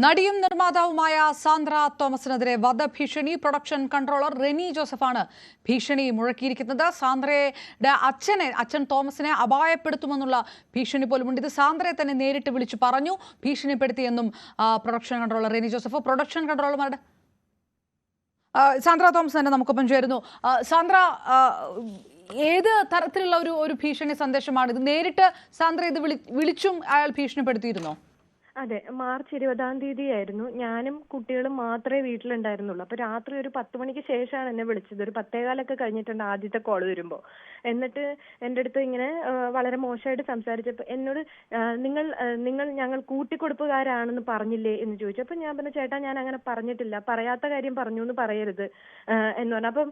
നടിയും നിർമ്മാതാവുമായ സാന്ദ്ര തോമസിനെതിരെ വധഭീഷണി production controller Reni ജോസഫാണ് ഭീഷണി മുഴക്കിയിരിക്കുന്നത്. സാന്ദ്രയുടെ അച്ഛനെ അച്ഛൻ തോമസിനെ അപായപ്പെടുത്തുമെന്നുള്ള ഭീഷണി പോലുമുണ്ട് ഇത് സാന്ദ്രയെ തന്നെ നേരിട്ട് വിളിച്ചു പറഞ്ഞു ഭീഷണിപ്പെടുത്തിയെന്നും production controller Reni Joseph production കൺട്രോളർമാരുടെ Sandra Thomas തന്നെ നമുക്കൊപ്പം ചേരുന്നു. സാന്ദ്ര ഏത് തരത്തിലുള്ള ഒരു ഒരു ഭീഷണി സന്ദേശമാണ് ഇത്? നേരിട്ട് സാന്ദ്ര ഇത് വിളിച്ചും അയാൾ ഭീഷണിപ്പെടുത്തിയിരുന്നോ? അതെ മാർച്ച് ഇരുപതാം തീയതി ആയിരുന്നു ഞാനും കുട്ടികളും മാത്രമേ വീട്ടിലുണ്ടായിരുന്നുള്ളൂ. അപ്പോൾ രാത്രി ഒരു പത്ത് മണിക്ക് ശേഷമാണ് എന്നെ വിളിച്ചത്. ഒരു പത്തേകാലൊക്കെ കഴിഞ്ഞിട്ടുണ്ട് ആദ്യത്തെ കോൾ വരുമ്പോൾ എന്നിട്ട് എന്റെ അടുത്ത് ഇങ്ങനെ വളരെ മോശമായിട്ട് സംസാരിച്ചപ്പോൾ എന്നോട് നിങ്ങൾ നിങ്ങൾ ഞങ്ങൾ കൂട്ടിക്കൊടുപ്പുകാരാണെന്ന് പറഞ്ഞില്ലേ എന്ന് ചോദിച്ചു. അപ്പോൾ ഞാൻ പറഞ്ഞു ചേട്ടാ ഞാൻ അങ്ങനെ പറഞ്ഞിട്ടില്ല. പറയാത്ത കാര്യം പറഞ്ഞു എന്ന് പറയരുത് എന്ന് പറഞ്ഞു. അപ്പം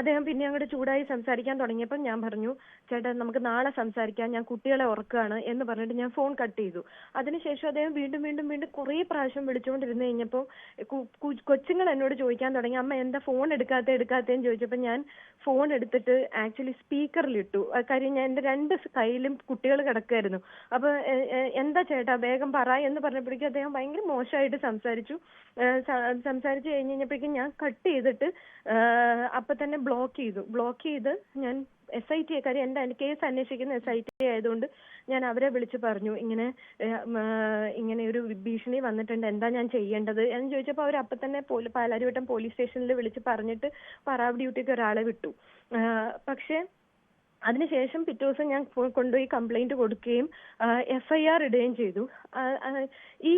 അദ്ദേഹം പിന്നെ അങ്ങോട്ട് ചൂടായി സംസാരിക്കാൻ തുടങ്ങിയപ്പോൾ ഞാൻ പറഞ്ഞു ചേട്ടാ നമുക്ക് നാളെ സംസാരിക്കാം. ഞാൻ കുട്ടികളെ ഉറക്കുകയാണ് എന്ന് പറഞ്ഞിട്ട് ഞാൻ ഫോൺ കട്ട് ചെയ്തു. അതിനുശേഷം അദ്ദേഹം വീണ്ടും വീണ്ടും വീണ്ടും കുറേ പ്രാവശ്യം വിളിച്ചുകൊണ്ടിരുന്നു കഴിഞ്ഞപ്പോൾ കൊച്ചുങ്ങൾ എന്നോട് ചോദിക്കാൻ തുടങ്ങി അമ്മ എന്താ ഫോൺ എടുക്കാത്ത എടുക്കാത്തേന്ന് ചോദിച്ചപ്പോൾ ഞാൻ ഫോൺ എടുത്തിട്ട് ആക്ച്വലി സ്പീക്കറിലിട്ടു കാര്യം ഞാൻ എന്റെ രണ്ട് കയ്യിലും കുട്ടികൾ കിടക്കുമായിരുന്നു അപ്പൊ എ- എ- എന്താ ചേട്ടാ വേഗം പറ എന്ന് പറഞ്ഞപ്പോഴേക്കും അദ്ദേഹം ഭയങ്കര മോശമായിട്ട് സംസാരിച്ചു. സംസാരിച്ചു കഴിഞ്ഞ് കഴിഞ്ഞപ്പോഴേക്കും ഞാൻ കട്ട് ചെയ്തിട്ട് അപ്പൊ തന്നെ ബ്ലോക്ക് ചെയ്തു. ബ്ലോക്ക് ചെയ്ത് ഞാൻ എസ് ഐ ടി കാര്യം എന്റെ കേസ് അന്വേഷിക്കുന്ന എസ് ഐ ടി ആയതുകൊണ്ട് ഞാൻ അവരെ വിളിച്ച് പറഞ്ഞു. ഇങ്ങനെ ഇങ്ങനെ ഒരു ഭീഷണി വന്നിട്ടുണ്ട്. എന്താ ഞാൻ ചെയ്യേണ്ടത്? എന്ന് ചോദിച്ചപ്പോൾ അവർ അപ്പൊ തന്നെ പോലീ പാലാരിവട്ടം പോലീസ് സ്റ്റേഷനിൽ വിളിച്ച് പറഞ്ഞിട്ട് പറാവ് ഡ്യൂട്ടിക്ക് ഒരാളെ വിട്ടു. പക്ഷേ അതിനുശേഷം പിറ്റേ ദിവസം ഞാൻ കൊണ്ടുപോയി കംപ്ലൈന്റ് കൊടുക്കുകയും എഫ് ഐ ആർ ഇടുകയും ചെയ്തു. ഈ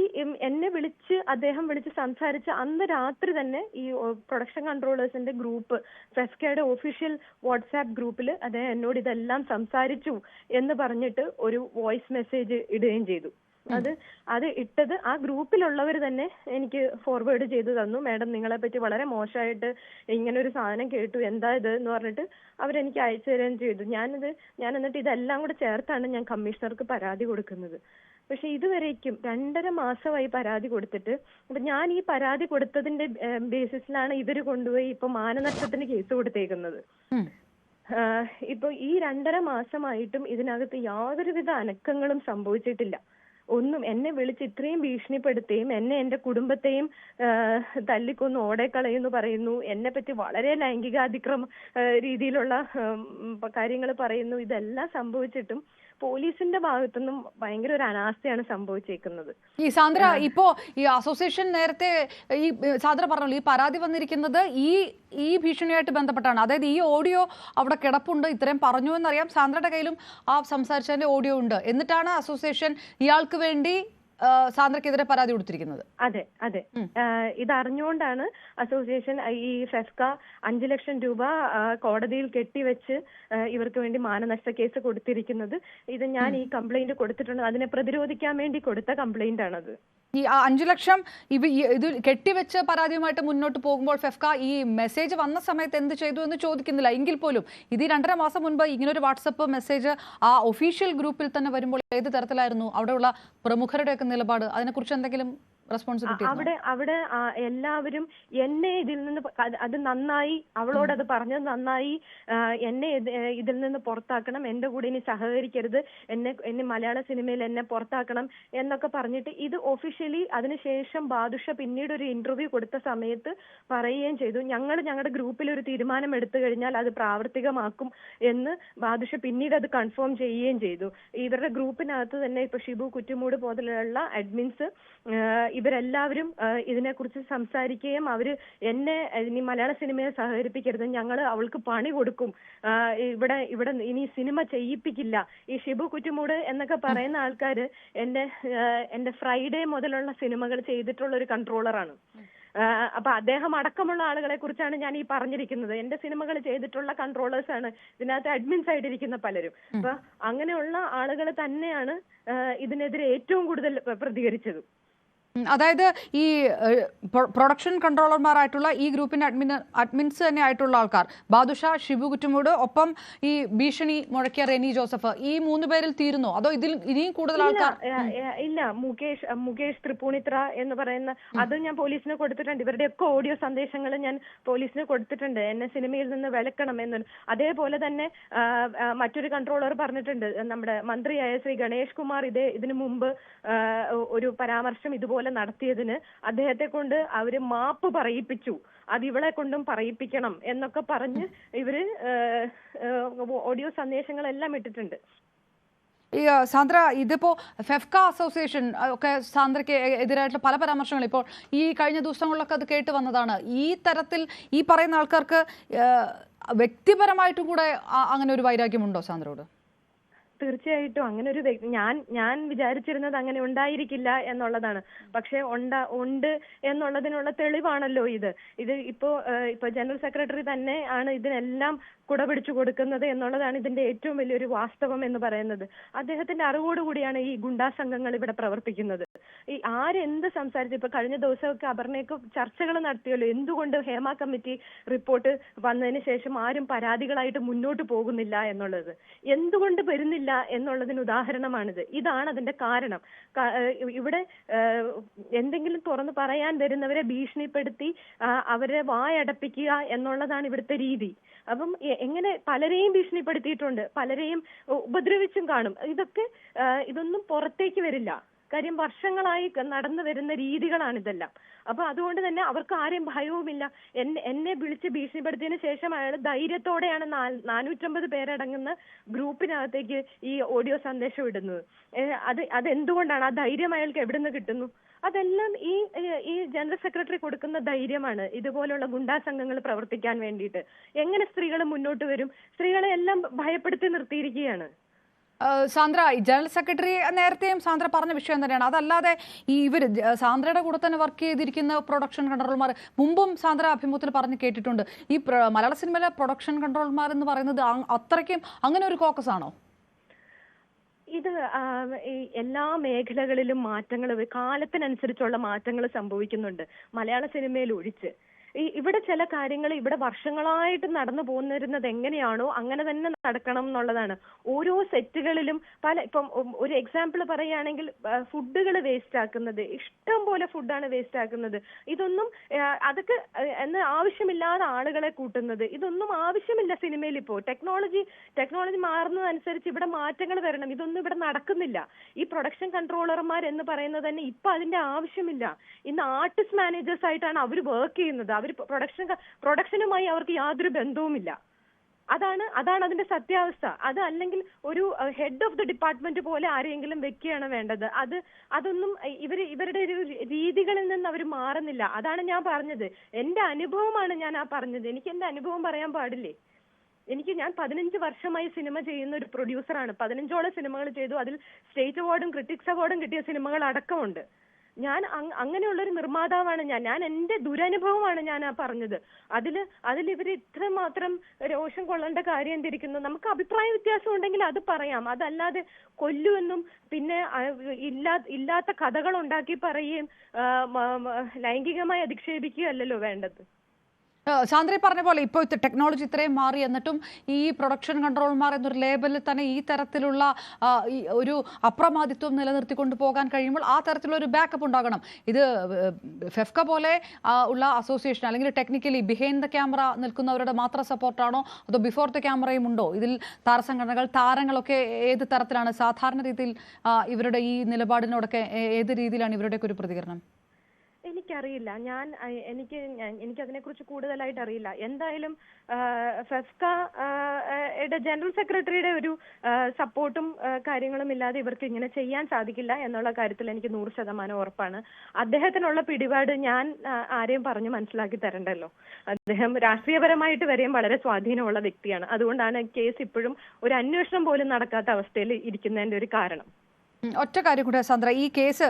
എന്നെ വിളിച്ച് അദ്ദേഹം വിളിച്ച് സംസാരിച്ച അന്ന് രാത്രി തന്നെ ഈ പ്രൊഡക്ഷൻ കൺട്രോളേഴ്സിന്റെ ഗ്രൂപ്പ് ഫെസ്കയുടെ ഒഫീഷ്യൽ വാട്സാപ്പ് ഗ്രൂപ്പിൽ അദ്ദേഹം എന്നോട് ഇതെല്ലാം സംസാരിച്ചു എന്ന് പറഞ്ഞിട്ട് ഒരു വോയിസ് മെസ്സേജ് ഇടുകയും ചെയ്തു. അത് അത് ഇട്ടത് ആ ഗ്രൂപ്പിലുള്ളവർ തന്നെ എനിക്ക് ഫോർവേഡ് ചെയ്തു തന്നു. മാഡം നിങ്ങളെ പറ്റി വളരെ മോശമായിട്ട് ഇങ്ങനെ ഒരു സാധനം കേട്ടു. എന്താ ഇത്? എന്ന് പറഞ്ഞിട്ട് അവരെനിക്ക് അയച്ചു തരുകയും ചെയ്തു. ഞാനിത് ഞാൻ എന്നിട്ട് ഇതെല്ലാം കൂടെ ചേർത്താണ് ഞാൻ കമ്മീഷണർക്ക് പരാതി കൊടുക്കുന്നത്. പക്ഷെ ഇതുവരേക്കും രണ്ടര മാസമായി പരാതി കൊടുത്തിട്ട് അപ്പൊ ഞാൻ ഈ പരാതി കൊടുത്തതിന്റെ ബേസിസിലാണ് ഇവർ കൊണ്ടുപോയി ഇപ്പൊ മാനനഷ്ടത്തിന് കേസ് കൊടുത്തേക്കുന്നത്. ഇപ്പൊ ഈ രണ്ടര മാസമായിട്ടും ഇതിനകത്ത് യാതൊരുവിധ അനക്കങ്ങളും സംഭവിച്ചിട്ടില്ല. ഒന്നും എന്നെ വിളിച്ച് ഇത്രയും ഭീഷണിപ്പെടുത്തുകയും എന്നെ എന്റെ കുടുംബത്തെയും തല്ലിക്കൊന്ന് ഓടേക്കളയെന്ന് പറയുന്നു. എന്നെ പറ്റി വളരെ ലൈംഗികാതിക്രമ രീതിയിലുള്ള കാര്യങ്ങൾ പറയുന്നു. ഇതെല്ലാം സംഭവിച്ചിട്ടും പോലീസിന്റെ ഭാഗത്തുനിന്നും ഭയങ്കര ഒരു അനാസ്ഥയാണ് സംഭവിച്ചേക്കുന്നത്. ഈ സാന്ദ്ര ഇപ്പോ ഈ അസോസിയേഷൻ നേരത്തെ ഈ സാന്ദ്ര പറഞ്ഞല്ലോ ഈ പരാതി വന്നിരിക്കുന്നത് ഈ ഈ ഭീഷണിയായിട്ട് ബന്ധപ്പെട്ടാണ്. അതായത് ഈ ഓഡിയോ അവിടെ കിടപ്പുണ്ട് ഇത്രയും പറഞ്ഞു എന്നറിയാം സാന്ദ്രയുടെ കയ്യിലും ആ സംസാരിച്ചതിന്റെ ഓഡിയോ ഉണ്ട്. എന്നിട്ടാണ് അസോസിയേഷൻ ഇയാൾക്ക് വേണ്ടി ആ, സാന്ദ്രയ്ക്കെതിരെ പരാതി കൊടുത്തിരിക്കുന്നത്. അതെ അതെ. ഇത് അറിഞ്ഞുകൊണ്ടാണ് അസോസിയേഷൻ ഈ ഫെസ്ക അഞ്ചു ലക്ഷം രൂപ കോടതിയിൽ കെട്ടിവെച്ച് ഇവർക്ക് വേണ്ടി മാനനഷ്ട കേസ് കൊടുത്തിരിക്കുന്നത്. ഇത് ഞാൻ ഈ കംപ്ലൈന്റ് കൊടുത്തിട്ടുണ്ട്. അതിനെ പ്രതിരോധിക്കാൻ വേണ്ടി കൊടുത്ത കംപ്ലൈന്റ് ആണത് ഈ അഞ്ചു ലക്ഷം ഇവ ഇത് കെട്ടിവെച്ച് പരാതിയുമായിട്ട് മുന്നോട്ട് പോകുമ്പോൾ ഫെഫ്ക ഈ മെസ്സേജ് വന്ന സമയത്ത് എന്ത് ചെയ്തു എന്ന് ചോദിക്കുന്നില്ല. എങ്കിൽ പോലും ഇത് രണ്ടര മാസം മുൻപ് ഇങ്ങനൊരു വാട്സപ്പ് മെസ്സേജ് ആ ഒഫീഷ്യൽ ഗ്രൂപ്പിൽ തന്നെ വരുമ്പോൾ ഏത് തരത്തിലായിരുന്നു? അവിടെയുള്ള പ്രമുഖരുടെയൊക്കെ നിലപാട്? അതിനെക്കുറിച്ച് എന്തെങ്കിലും റെസ്പോൺസിബിലിറ്റി അവിടെ അവിടെ എല്ലാവരും എന്നെ ഇതിൽ നിന്ന് അത് നന്നായി അവളോട് അത് പറഞ്ഞത് നന്നായി എന്നെ ഇതിൽ നിന്ന് പുറത്താക്കണം എന്റെ കൂടെ ഇനി സഹകരിക്കരുത് എന്നെ എന്നെ മലയാള സിനിമയിൽ എന്നെ പുറത്താക്കണം എന്നൊക്കെ പറഞ്ഞിട്ട് ഇത് ഒഫീഷ്യലി അതിനുശേഷം ബാദുഷ പിന്നീട് ഒരു ഇന്റർവ്യൂ കൊടുത്ത സമയത്ത് പറയുകയും ചെയ്തു. ഞങ്ങൾ ഞങ്ങളുടെ ഗ്രൂപ്പിൽ ഒരു തീരുമാനം എടുത്തു കഴിഞ്ഞാൽ അത് പ്രാവർത്തികമാക്കും എന്ന് ബാദുഷ പിന്നീട് അത് കൺഫേം ചെയ്യുകയും ചെയ്തു. ഇവരുടെ ഗ്രൂപ്പിനകത്ത് തന്നെ ഇപ്പൊ ഷിബു കുറ്റുമൂട് പോലെയുള്ള അഡ്മിൻസ് ഇവരെല്ലാവരും ഇതിനെക്കുറിച്ച് സംസാരിക്കുകയും അവർ എന്നെ ഇനി മലയാള സിനിമയെ സഹകരിപ്പിക്കരുത് ഞങ്ങൾ അവൾക്ക് പണി കൊടുക്കും. ഇവിടെ ഇവിടെ ഇനി സിനിമ ചെയ്യിപ്പിക്കില്ല. ഈ ഷിബു കുറ്റുമൂട് എന്നൊക്കെ പറയുന്ന ആൾക്കാര് എന്റെ എന്റെ ഫ്രൈഡേ മുതലുള്ള സിനിമകൾ ചെയ്തിട്ടുള്ള ഒരു കൺട്രോളറാണ് അപ്പൊ അദ്ദേഹം അടക്കമുള്ള ആളുകളെ കുറിച്ചാണ് ഞാൻ ഈ പറഞ്ഞിരിക്കുന്നത്. എന്റെ സിനിമകൾ ചെയ്തിട്ടുള്ള കൺട്രോളേഴ്സ് ആണ്. ഇതിനകത്ത് അഡ്മിൻസ് ആയിട്ടിരിക്കുന്ന പലരും. അപ്പൊ അങ്ങനെയുള്ള ആളുകൾ തന്നെയാണ് ഇതിനെതിരെ ഏറ്റവും കൂടുതൽ പ്രതികരിച്ചത്. അതായത് ഈ പ്രൊഡക്ഷൻ കൺട്രോളർമാരായിട്ടുള്ള ഈ ഗ്രൂപ്പിന്റെ അഡ്മിൻ അഡ്മിൻസ് തന്നെ ആയിട്ടുള്ള ആൾക്കാർ. ബാദുഷ ഷിബു കുറ്റുമൂട് ഒപ്പം ഈ ഭീഷണി മുഴക്കിയ റെനി ജോസഫ് ഈ മൂന്ന് പേരിൽ തീരുന്നു? അതോ ഇതിൽ ഇനിയും കൂടുതൽ ആൾക്കാർ? ഇല്ല. മുകേഷ് മുകേഷ് തൃപ്പൂണിത്ര എന്ന് പറയുന്ന അത് ഞാൻ പോലീസിന് കൊടുത്തിട്ടുണ്ട്. ഇവരുടെ ഒക്കെ ഓഡിയോ സന്ദേശങ്ങൾ ഞാൻ പോലീസിന് കൊടുത്തിട്ടുണ്ട്. എന്നെ സിനിമയിൽ നിന്ന് വിലക്കണം എന്ന്. അതേപോലെ തന്നെ മറ്റൊരു കൺട്രോളർ പറഞ്ഞിട്ടുണ്ട്. നമ്മുടെ മന്ത്രിയായ ശ്രീ ഗണേഷ് കുമാർ ഇതേ ഇതിനു മുമ്പ് ഒരു പരാമർശം ഇതുപോലെ പോലെ നടത്തിയതിന് അദ്ദേഹത്തെ കൊണ്ട് അവർ മാപ്പ് പറയിപ്പിച്ചു. അത് ഇവളെ കൊണ്ടും പറയിപ്പിക്കണം എന്നൊക്കെ പറഞ്ഞ് ഇവർ ഓഡിയോ സന്ദേശങ്ങളെല്ലാം ഇട്ടിട്ടുണ്ട്. ഈ സാന്ദ്ര ഇതിപ്പോ ഫെഫ്ക അസോസിയേഷൻ ഒക്കെ സാന്ദ്രയ്ക്ക് എതിരായിട്ടുള്ള പല പരാമർശങ്ങൾ ഇപ്പോൾ ഈ കഴിഞ്ഞ ദിവസങ്ങളിലൊക്കെ അത് കേട്ട് വന്നതാണ്. ഈ തരത്തിൽ ഈ പറയുന്ന ആൾക്കാർക്ക് വ്യക്തിപരമായിട്ടും കൂടെ അങ്ങനെ ഒരു വൈരാഗ്യമുണ്ടോ സാന്ദ്രയോട്? തീർച്ചയായിട്ടും അങ്ങനെ ഒരു ഞാൻ ഞാൻ വിചാരിച്ചിരുന്നത് അങ്ങനെ ഉണ്ടായിരിക്കില്ല എന്നുള്ളതാണ്. പക്ഷെ ഉണ്ട ഉണ്ട് എന്നുള്ളതിനുള്ള തെളിവാണല്ലോ ഇത്. ഇത് ഇപ്പോ ഇപ്പൊ ജനറൽ സെക്രട്ടറി തന്നെ ആണ് ഇതിനെല്ലാം കുട പിടിച്ചു കൊടുക്കുന്നത് എന്നുള്ളതാണ് ഇതിന്റെ ഏറ്റവും വലിയൊരു വാസ്തവം എന്ന് പറയുന്നത്. അദ്ദേഹത്തിന്റെ അറിവോടുകൂടിയാണ് ഈ ഗുണ്ടാ സംഘങ്ങൾ ഇവിടെ പ്രവർത്തിക്കുന്നത്. ഈ ആരെന്ത് സംസാരിച്ചു? ഇപ്പൊ കഴിഞ്ഞ ദിവസമൊക്കെ അപർണയൊക്കെ ചർച്ചകൾ നടത്തിയല്ലോ. എന്തുകൊണ്ട് ഹേമ കമ്മിറ്റി റിപ്പോർട്ട് വന്നതിന് ശേഷം ആരും പരാതികളായിട്ട് മുന്നോട്ട് പോകുന്നില്ല എന്നുള്ളത്? എന്തുകൊണ്ട് വരുന്നില്ല എന്നുള്ളതിന് ഉദാഹരണമാണിത്. ഇതാണ് അതിന്റെ കാരണം. ഇവിടെ എന്തെങ്കിലും തുറന്ന് പറയാൻ വരുന്നവരെ ഭീഷണിപ്പെടുത്തി അവരെ വായടപ്പിക്കുക എന്നുള്ളതാണ് ഇവിടുത്തെ രീതി. അപ്പം എങ്ങനെ പലരെയും ഭീഷണിപ്പെടുത്തിയിട്ടുണ്ട് പലരെയും ഉപദ്രവിച്ചും കാണും. ഇതൊക്കെ ഇതൊന്നും പുറത്തേക്ക് വരില്ല. കാര്യം വർഷങ്ങളായി നടന്നു വരുന്ന രീതികളാണ് ഇതെല്ലാം അപ്പൊ അതുകൊണ്ട് തന്നെ അവർക്ക് ആരെയും ഭയവുമില്ല. എന്നെ എന്നെ വിളിച്ച് ഭീഷണിപ്പെടുത്തിയതിനു ശേഷം അയാൾ ധൈര്യത്തോടെയാണ് നാനൂറ്റമ്പത് പേരടങ്ങുന്ന ഗ്രൂപ്പിനകത്തേക്ക് ഈ ഓഡിയോ സന്ദേശം ഇടുന്നത്. അത് അത് എന്തുകൊണ്ടാണ് ആ ധൈര്യം അയാൾക്ക് എവിടെ നിന്ന് കിട്ടുന്നു? അതെല്ലാം ഈ ഈ- ജനറൽ സെക്രട്ടറി കൊടുക്കുന്ന ധൈര്യമാണ്. ഇതുപോലുള്ള ഗുണ്ടാ സംഘങ്ങൾ പ്രവർത്തിക്കാൻ വേണ്ടിയിട്ട്. എങ്ങനെ സ്ത്രീകൾ മുന്നോട്ട് വരും? സ്ത്രീകളെ എല്ലാം ഭയപ്പെടുത്തി നിർത്തിയിരിക്കുകയാണ്. സാന്ദ്ര ജനറൽ സെക്രട്ടറി നേരത്തെയും സാന്ദ്ര പറഞ്ഞ വിഷയം തന്നെയാണ്. അതല്ലാതെ ഈ ഇവർ സാന്ദ്രയുടെ കൂടെ തന്നെ വർക്ക് ചെയ്തിരിക്കുന്ന പ്രൊഡക്ഷൻ കൺട്രോൾമാർ മുമ്പും സാന്ദ്ര അഭിമുഖത്തിൽ പറഞ്ഞ് കേട്ടിട്ടുണ്ട്. ഈ മലയാള സിനിമയിലെ പ്രൊഡക്ഷൻ കൺട്രോൾമാർ എന്ന് പറയുന്നത് അത്രയ്ക്കും അങ്ങനെ ഒരു കോക്കസ് ആണോ? ഇത് എല്ലാ മേഖലകളിലും മാറ്റങ്ങൾ കാലത്തിനനുസരിച്ചുള്ള മാറ്റങ്ങൾ സംഭവിക്കുന്നുണ്ട്. മലയാള സിനിമയിൽ ഒഴിച്ച്. ഈ ഇവിടെ ചില കാര്യങ്ങൾ ഇവിടെ വർഷങ്ങളായിട്ട് നടന്നു പോന്നിരുന്നത് എങ്ങനെയാണോ അങ്ങനെ തന്നെ നടക്കണം എന്നുള്ളതാണ്. ഓരോ സെറ്റുകളിലും പല ഇപ്പം ഒരു എക്സാമ്പിൾ പറയുകയാണെങ്കിൽ ഫുഡുകൾ വേസ്റ്റ് ആക്കുന്നത്. ഇഷ്ടം പോലെ ഫുഡാണ് വേസ്റ്റ് ആക്കുന്നത്. ഇതൊന്നും അതൊക്കെ എന്ന് ആവശ്യമില്ലാതെ ആളുകളെ കൂട്ടുന്നത്. ഇതൊന്നും ആവശ്യമില്ല സിനിമയിൽ ഇപ്പോൾ ടെക്നോളജി ടെക്നോളജി മാറുന്നതനുസരിച്ച് ഇവിടെ മാറ്റങ്ങൾ വരണം. ഇതൊന്നും ഇവിടെ നടക്കുന്നില്ല. ഈ പ്രൊഡക്ഷൻ കൺട്രോളർമാർ എന്ന് പറയുന്നത് തന്നെ ഇപ്പൊ അതിന്റെ ആവശ്യമില്ല. ഇന്ന് ആർട്ടിസ്റ്റ് മാനേജേഴ്സ് ആയിട്ടാണ് അവർ വർക്ക് ചെയ്യുന്നത്. അവർ പ്രൊഡക്ഷൻ പ്രൊഡക്ഷനുമായി അവർക്ക് യാതൊരു ബന്ധവുമില്ല. അതാണ് അതാണ് അതിന്റെ സത്യാവസ്ഥ. അത് അല്ലെങ്കിൽ ഒരു ഹെഡ് ഓഫ് ദി ഡിപ്പാർട്ട്മെന്റ് പോലെ ആരെങ്കിലും വെക്കുകയാണ് വേണ്ടത്. അത് അതൊന്നും ഇവർ ഇവരുടെ ഒരു രീതികളിൽ നിന്ന് അവർ മാറുന്നില്ല. അതാണ് ഞാൻ പറഞ്ഞത്. എന്റെ അനുഭവമാണ് ഞാൻ ആ പറഞ്ഞത്. എനിക്ക് എന്റെ അനുഭവം പറയാൻ പാടില്ലേ? എനിക്ക് ഞാൻ പതിനഞ്ച് വർഷമായി സിനിമ ചെയ്യുന്ന ഒരു പ്രൊഡ്യൂസറാണ് പതിനഞ്ചോളം സിനിമകൾ ചെയ്തു. അതിൽ സ്റ്റേറ്റ് അവാർഡും ക്രിട്ടിക്സ് അവാർഡും കിട്ടിയ സിനിമകൾ അടക്കമുണ്ട്. ഞാൻ അങ്- അങ്ങനെയുള്ള ഒരു നിർമ്മാതാവാണ് ഞാൻ. ഞാൻ എന്റെ ദുരനുഭവമാണ് ഞാൻ ആ പറഞ്ഞത്. അതിൽ അതിൽ ഇത്ര മാത്രം രോഷം കൊള്ളേണ്ട കാര്യം എന്തിരിക്കുന്നു? നമുക്ക് അഭിപ്രായ വ്യത്യാസം ഉണ്ടെങ്കിൽ അത് പറയാം. അതല്ലാതെ കൊല്ലുമെന്നും പിന്നെ ഇല്ലാ ഇല്ലാത്ത കഥകൾ ഉണ്ടാക്കി പറയുകയും ലൈംഗികമായി അധിക്ഷേപിക്കുകയല്ലല്ലോ വേണ്ടത്. സാന്ദ്ര ഈ പറഞ്ഞ പോലെ ഇപ്പോൾ ടെക്നോളജി ഇത്രയും മാറി എന്നിട്ടും ഈ പ്രൊഡക്ഷൻ കൺട്രോൾമാർ എന്നൊരു ലേബലിൽ തന്നെ ഈ തരത്തിലുള്ള ഒരു അപ്രമാദിത്വം നിലനിർത്തിക്കൊണ്ട് പോകാൻ കഴിയുമ്പോൾ ആ തരത്തിലുള്ള ഒരു ബാക്കപ്പ് ഉണ്ടാകണം. ഇത് ഫെഫ്ക പോലെ ഉള്ള അസോസിയേഷൻ അല്ലെങ്കിൽ ടെക്നിക്കലി ബിഹൈൻഡ് ദ ക്യാമറ നിൽക്കുന്നവരുടെ മാത്രം സപ്പോർട്ടാണോ അതോ ബിഫോർ ദ ക്യാമറയും ഉണ്ടോ? ഇതിൽ താരസംഘടനകൾ താരങ്ങളൊക്കെ ഏത് തരത്തിലാണ്? സാധാരണ രീതിയിൽ ഇവരുടെ ഈ നിലപാടിനോടൊക്കെ ഏത് രീതിയിലാണ് ഇവരുടെയൊക്കെ ഒരു പ്രതികരണം? എനിക്കറിയില്ല. ഞാൻ എനിക്ക് എനിക്ക് അതിനെക്കുറിച്ച് കൂടുതലായിട്ട് അറിയില്ല എന്തായാലും ഫെഫ്ക ജനറൽ സെക്രട്ടറിയുടെ ഒരു സപ്പോർട്ടും കാര്യങ്ങളും ഇല്ലാതെ ഇവർക്ക് ഇങ്ങനെ ചെയ്യാൻ സാധിക്കില്ല എന്നുള്ള കാര്യത്തിൽ എനിക്ക് നൂറ് ശതമാനം ഉറപ്പാണ്. അദ്ദേഹത്തിനുള്ള പിടിപാട് ഞാൻ ആരെയും പറഞ്ഞു മനസ്സിലാക്കി തരണ്ടല്ലോ. അദ്ദേഹം രാഷ്ട്രീയപരമായിട്ട് വരെയും വളരെ സ്വാധീനമുള്ള വ്യക്തിയാണ്. അതുകൊണ്ടാണ് കേസ് ഇപ്പോഴും ഒരു അന്വേഷണം പോലും നടക്കാത്ത അവസ്ഥയിൽ ഇരിക്കുന്നതിന്റെ ഒരു കാരണം. ഒറ്റ കാര്യം കൂടെ സന്ദ്ര ഈ കേസ്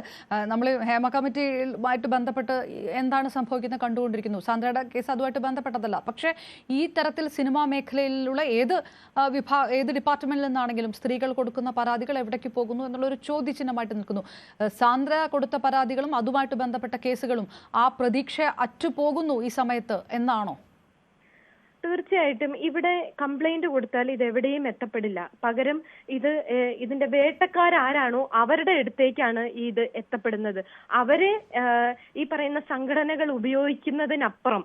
നമ്മൾ ഹേമ കമ്മിറ്റിയുമായിട്ട് ബന്ധപ്പെട്ട് എന്താണ് സംഭവിക്കുന്നത് കണ്ടുകൊണ്ടിരിക്കുന്നു? സന്ദ്രയുടെ കേസ് അതുമായിട്ട് ബന്ധപ്പെട്ടതല്ല. പക്ഷേ ഈ തരത്തിൽ സിനിമാ മേഖലയിലുള്ള ഏത് വിഭാ ഏത് ഡിപ്പാർട്ട്മെന്റിൽ നിന്നാണെങ്കിലും സ്ത്രീകൾ കൊടുക്കുന്ന പരാതികൾ എവിടേക്ക് പോകുന്നു എന്നുള്ളൊരു ചോദ്യചിഹ്നമായിട്ട് നിൽക്കുന്നു. സാന്ദ്ര കൊടുത്ത പരാതികളും അതുമായിട്ട് ബന്ധപ്പെട്ട കേസുകളും ആ പ്രതീക്ഷ അറ്റുപോകുന്നു ഈ സമയത്ത് എന്നാണോ? തീർച്ചയായിട്ടും ഇവിടെ കംപ്ലൈന്റ് കൊടുത്താൽ ഇത് എവിടെയും എത്തപ്പെടില്ല. പകരം ഇത് ഇതിന്റെ വേട്ടക്കാരാരാണോ അവരുടെ അടുത്തേക്കാണ് ഇത് എത്തപ്പെടുന്നത്. അവരെ ഈ പറയുന്ന സംഘടനകൾ ഉപയോഗിക്കുന്നതിനപ്പുറം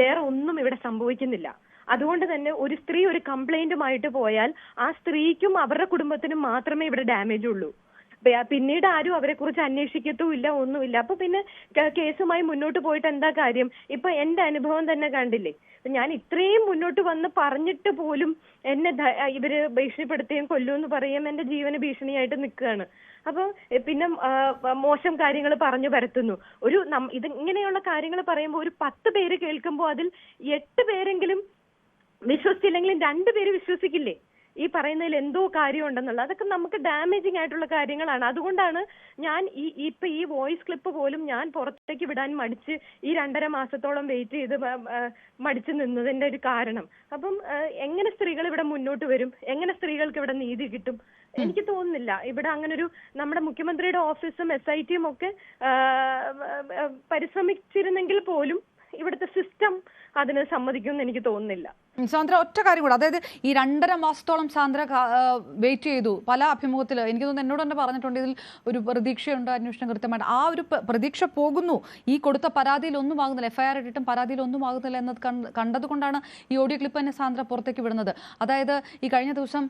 വേറെ ഒന്നും ഇവിടെ സംഭവിക്കുന്നില്ല. അതുകൊണ്ട് തന്നെ ഒരു സ്ത്രീ ഒരു കംപ്ലൈന്റുമായിട്ട് പോയാൽ ആ സ്ത്രീക്കും അവരുടെ കുടുംബത്തിനും മാത്രമേ ഇവിടെ ഡാമേജ് ഉള്ളൂ. പിന്നീട് ആരും അവരെ കുറിച്ച് അന്വേഷിക്കത്തുമില്ല ഒന്നുമില്ല. അപ്പൊ പിന്നെ കേസുമായി മുന്നോട്ട് പോയിട്ട് എന്താ കാര്യം? ഇപ്പൊ എന്റെ അനുഭവം തന്നെ കണ്ടില്ലേ? ഞാൻ ഇത്രയും മുന്നോട്ട് വന്ന് പറഞ്ഞിട്ട് പോലും എന്നെ ഇവർ ഭീഷണിപ്പെടുത്തുകയും കൊല്ലുമെന്ന് പറയും എന്റെ ജീവന് ഭീഷണിയായിട്ട് നിൽക്കുകയാണ്. അപ്പൊ പിന്നെ മോശം കാര്യങ്ങൾ പറഞ്ഞു പരത്തുന്നു. ഒരു ഇത് ഇങ്ങനെയുള്ള കാര്യങ്ങൾ പറയുമ്പോൾ ഒരു പത്ത് പേര് കേൾക്കുമ്പോൾ അതിൽ എട്ട് പേരെങ്കിലും വിശ്വസിച്ചില്ലെങ്കിലും രണ്ടുപേര് വിശ്വസിക്കില്ലേ? ഈ പറയുന്നതിൽ എന്തോ കാര്യം ഉണ്ടെന്നുള്ളത് അതൊക്കെ നമുക്ക് ഡാമേജിങ് ആയിട്ടുള്ള കാര്യങ്ങളാണ്. അതുകൊണ്ടാണ് ഞാൻ ഈ ഇപ്പൊ ഈ വോയിസ് ക്ലിപ്പ് പോലും ഞാൻ പുറത്തേക്ക് വിടാൻ മടിച്ച് ഈ രണ്ടര മാസത്തോളം വെയിറ്റ് ചെയ്ത് മടിച്ചു നിന്നതിന്റെ ഒരു കാരണം. അപ്പം എങ്ങനെ സ്ത്രീകൾ ഇവിടെ മുന്നോട്ട് വരും? എങ്ങനെ സ്ത്രീകൾക്ക് ഇവിടെ നീതി കിട്ടും? എനിക്ക് തോന്നുന്നില്ല. ഇവിടെ അങ്ങനെ ഒരു നമ്മുടെ മുഖ്യമന്ത്രിയുടെ ഓഫീസും എസ് ഐ ടിയും ഒക്കെ പരിശ്രമിച്ചിരുന്നെങ്കിൽ പോലും ഇവിടുത്തെ സിസ്റ്റം അതിന് സമ്മതിക്കുമെന്ന് എനിക്ക് തോന്നുന്നില്ല. സാന്ദ്ര ഒറ്റ കാര്യം കൂടെ. അതായത് ഈ രണ്ടര മാസത്തോളം സാന്ദ്ര വെയിറ്റ് ചെയ്തു പല അഭിമുഖത്തിൽ എനിക്ക് തോന്നുന്നു എന്നോട് തന്നെ പറഞ്ഞിട്ടുണ്ട് ഇതിൽ ഒരു പ്രതീക്ഷയുണ്ട് അന്വേഷണം കൃത്യമായിട്ട്. ആ ഒരു പ്രതീക്ഷ പോകുന്നു. ഈ കൊടുത്ത പരാതിയിൽ ഒന്നും ആകുന്നില്ല. എഫ്ഐആർ ഇട്ടിട്ടും പരാതിയിൽ ഒന്നും ആകുന്നില്ല എന്നത് കണ്ട്- കണ്ടതുകൊണ്ടാണ് ഈ ഓഡിയോ ക്ലിപ്പ് തന്നെ സാന്ദ്ര പുറത്തേക്ക് വിടുന്നത്. അതായത് ഈ കഴിഞ്ഞ ദിവസം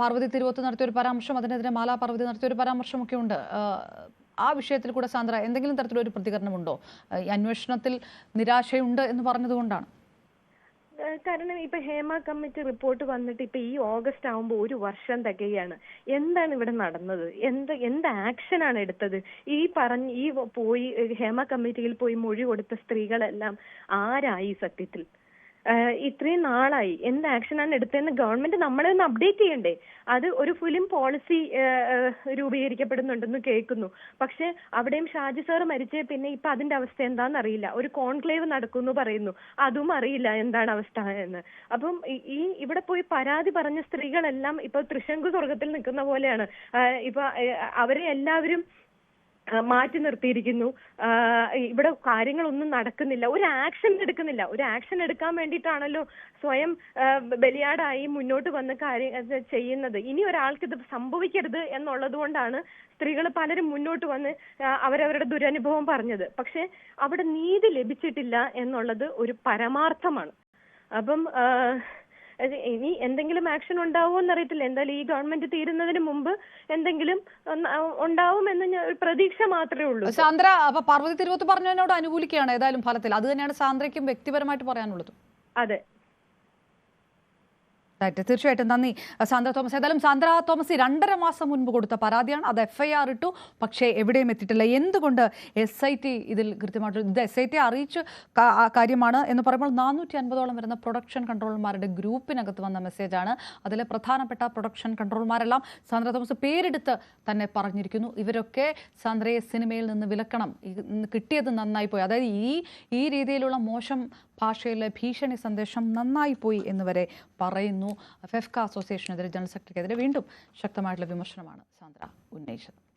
പാർവതി തിരുവോത്ത് നടത്തിയ ഒരു പരാമർശം അതിനെതിരെ മാലാ പാർവതി നടത്തിയ ഒരു പരാമർശമൊക്കെ ഉണ്ട്. ആ, വിഷയത്തിൽ കൂടെ സാന്ദ്ര എന്തെങ്കിലും തരത്തിലൊരു പ്രതികരണമുണ്ടോ? ഈ അന്വേഷണത്തിൽ നിരാശയുണ്ട് എന്ന് പറഞ്ഞതുകൊണ്ടാണ് കാരണം ഇപ്പൊ ഹേമ കമ്മിറ്റി റിപ്പോർട്ട് വന്നിട്ട് ഇപ്പൊ ഈ ഓഗസ്റ്റ് ആവുമ്പോൾ ഒരു വർഷം തികയാണ്. എന്താണ് ഇവിടെ നടന്നത്? എന്ത് എന്ത് ആണ് എടുത്തത്? ഈ പറഞ്ഞ ഈ പോയി ഹേമ കമ്മിറ്റിയിൽ പോയി മൊഴി കൊടുത്ത സ്ത്രീകളെല്ലാം ആരായി സത്യത്തിൽ? ഇത്രയും നാളായി. എന്ത് ആക്ഷനാണ് എടുത്തതെന്ന് ഗവൺമെന്റ് നമ്മളെ ഒന്ന് അപ്ഡേറ്റ് ചെയ്യണ്ടേ? അത് ഒരു ഫിലിം പോളിസി രൂപീകരിക്കപ്പെടുന്നുണ്ടെന്ന് കേൾക്കുന്നു. പക്ഷെ അവിടെയും ഷാജി സാർ മരിച്ച പിന്നെ ഇപ്പൊ അതിന്റെ അവസ്ഥ എന്താണെന്ന് അറിയില്ല. ഒരു കോൺക്ലേവ് നടക്കുന്നു പറയുന്നു. അതും അറിയില്ല എന്താണ് അവസ്ഥ എന്ന്. അപ്പം ഈ- ഇവിടെ പോയി പരാതി പറഞ്ഞ സ്ത്രീകളെല്ലാം ഇപ്പൊ തൃശങ്കു സ്വർഗത്തിൽ നിൽക്കുന്ന പോലെയാണ്. ഇപ്പൊ അവരെ എല്ലാവരും മാറ്റി നിർത്തിയിരിക്കുന്നു. ഇവിടെ കാര്യങ്ങളൊന്നും നടക്കുന്നില്ല. ഒരു ആക്ഷൻ എടുക്കുന്നില്ല. ഒരു ആക്ഷൻ എടുക്കാൻ വേണ്ടിയിട്ടാണല്ലോ സ്വയം ബലിയാടായി മുന്നോട്ട് വന്ന് കാര്യം ചെയ്യുന്നത്. ഇനി ഒരാൾക്ക് ഇത് സംഭവിക്കരുത് എന്നുള്ളത് കൊണ്ടാണ് സ്ത്രീകൾ പലരും മുന്നോട്ട് വന്ന് അവരവരുടെ ദുരനുഭവം പറഞ്ഞത്. പക്ഷെ അവിടെ നീതി ലഭിച്ചിട്ടില്ല എന്നുള്ളത് ഒരു പരമാർത്ഥമാണ്. അപ്പം ഇനി എന്തെങ്കിലും ആക്ഷൻ ഉണ്ടാവുമോ എന്നറിയത്തില്ല എന്തായാലും ഈ ഗവൺമെന്റ് തീരുന്നതിന് മുമ്പ് എന്തെങ്കിലും ഉണ്ടാവും ഉണ്ടാവുമെന്ന് പ്രതീക്ഷ മാത്രമേ ഉള്ളൂ. സാന്ദ്ര അപ്പൊ പാർവതി തിരുവത്ത് പറഞ്ഞതിനോട് അനുകൂലിക്കുകയാണ് ഏതായാലും ഫലത്തിൽ. അത് തന്നെയാണ് സാന്ദ്രയ്ക്കും വ്യക്തിപരമായിട്ട് പറയാനുള്ളത്. അതെ. റൈറ്റ് തീർച്ചയായിട്ടും. നന്ദി. സാന്ദ്ര തോമസ്. ഏതായാലും സാന്ദ്ര തോമസ് രണ്ടര മാസം മുൻപ് കൊടുത്ത പരാതിയാണ്. അത് എഫ് ഐ ആർ ഇട്ടു. പക്ഷേ എവിടെയും എത്തിയിട്ടില്ല. എന്തുകൊണ്ട് എസ് ഐ ടി ഇതിൽ കൃത്യമായിട്ട് ഇത് എസ് ഐ ടി അറിയിച്ച കാര്യമാണ് എന്ന് പറയുമ്പോൾ നാനൂറ്റി അൻപതോളം വരുന്ന പ്രൊഡക്ഷൻ കൺട്രോളർമാരുടെ ഗ്രൂപ്പിനകത്ത് വന്ന മെസ്സേജാണ് അതിലെ പ്രധാനപ്പെട്ട പ്രൊഡക്ഷൻ കൺട്രോളർമാരെല്ലാം സാന്ദ്ര തോമസ് പേരെടുത്ത് തന്നെ പറഞ്ഞിരിക്കുന്നു. ഇവരൊക്കെ സാന്ദ്രയെ സിനിമയിൽ നിന്ന് വിലക്കണം. കിട്ടിയത് നന്നായി പോയി. അതായത് ഈ ഈ രീതിയിലുള്ള മോശം ഭാഷയിലെ ഭീഷണി സന്ദേശം നന്നായി പോയി എന്ന് വരെ പറയുന്നു. ഫെഫ്ക അസോസിയേഷനെതിരെ ജനറൽ സെക്രട്ടറിക്കെതിരെ വീണ്ടും ശക്തമായിട്ടുള്ള വിമർശനമാണ് സാന്ദ്ര ഉന്നയിച്ചത്.